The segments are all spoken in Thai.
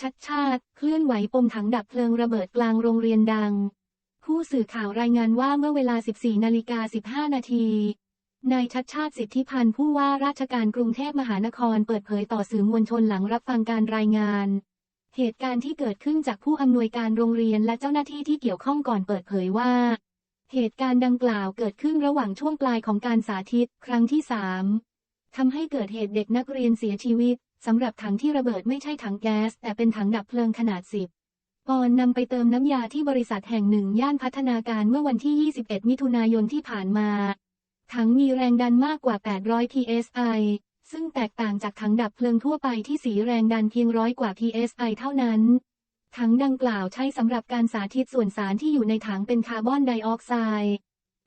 ชัดชาติ เคลื่อนไหวปมถังดับเพลิงระเบิดกลางโรงเรียนดัง ผู้สื่อข่าวรายงานว่าเมื่อเวลา 14 นาฬิกา 15 นาที นายชัดชาติสิทธิพันธ์ผู้ว่าราชการกรุงเทพมหานครเปิดเผยต่อสื่อมวลชนหลังรับฟังการรายงาน เหตุการณ์ที่เกิดขึ้นจากผู้อำนวยการโรงเรียนและเจ้าหน้าที่ที่เกี่ยวข้องก่อนเปิดเผยว่า เหตุการณ์ดังกล่าวเกิดขึ้นระหว่างช่วงปลายของการสาธิต ครั้งที่สามทำให้เกิดเหตุเด็กนักเรียนเสียชีวิต สำหรับถังที่ระเบิดไม่ใช่ถังแก๊ส แต่เป็นถังดับเพลิงขนาด 10ปอนนำไปเติมน้ำยาที่บริษัทแห่งหนึ่งย่านพัฒนาการเมื่อวันที่ 21 มิถุนายนที่ผ่านมา ถังมีแรงดันมากกว่า 800 psi ซึ่งแตกต่างจากถังดับเพลิงทั่วไปที่สีแรงดันเพียงร้อยกว่า psi เท่านั้น ถังดังกล่าวใช้สำหรับการสาธิตส่วนสารที่อยู่ในถังเป็นคาร์บอนไดออกไซด์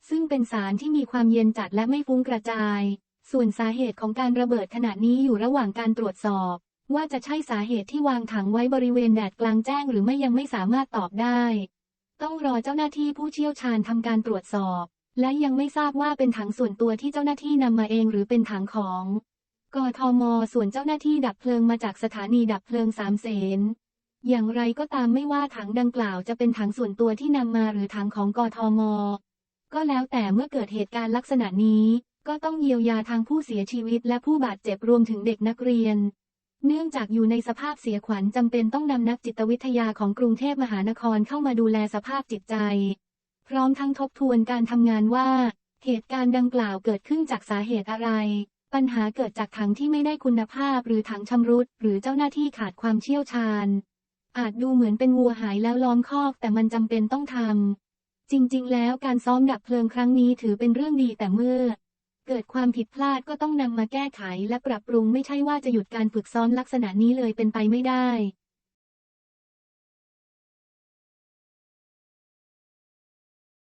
ซึ่งเป็นสารที่มีความเย็นจัดและไม่ฟุ้งกระจาย ส่วนสาเหตุของการระเบิดขณะนี้อยู่ระหว่างการตรวจสอบ ว่าจะใช่สาเหตุที่วางถังไว้บริเวณแดดกลางแจ้งหรือไม่ยังไม่สามารถตอบได้ ต้องรอเจ้าหน้าที่ผู้เชี่ยวชาญทำการตรวจสอบ และยังไม่ทราบว่าเป็นถังส่วนตัวที่เจ้าหน้าที่นำมาเองหรือเป็นถังของกทม ส่วนเจ้าหน้าที่ดับเพลิงมาจากสถานีดับเพลิงสามเสนอย่างไรก็ตามไม่ว่าถังดังกล่าวจะเป็นถังส่วนตัวที่นำมาหรือถังของกทม ก็แล้วแต่เมื่อเกิดเหตุการณ์ลักษณะนี้ ก็ต้องเยียวยาทางผู้เสียชีวิตและผู้บาดเจ็บรวมถึงเด็กนักเรียน เนื่องจากอยู่ในสภาพเสียขวัญจำเป็นต้องนำนักจิตวิทยาของกรุงเทพมหานครเข้ามาดูแลสภาพจิตใจ พร้อมทั้งทบทวนการทำงานว่า เหตุการณ์ดังกล่าวเกิดขึ้นจากสาเหตุอะไร ปัญหาเกิดจากถังที่ไม่ได้คุณภาพหรือถังชำรุด หรือเจ้าหน้าที่ขาดความเชี่ยวชาญ อาจดูเหมือนเป็นวัวหายแล้วล้อมคอกแต่มันจำเป็นต้องทำจริง ๆ แล้วการซ้อมดับเพลิงครั้งนี้ถือเป็นเรื่องดีแต่เมื่อ เกิดความผิดพลาดก็ต้องนำมาแก้ไขและปรับปรุงไม่ใช่ว่าจะหยุดการฝึกซ้อมลักษณะนี้เลยเป็นไปไม่ได้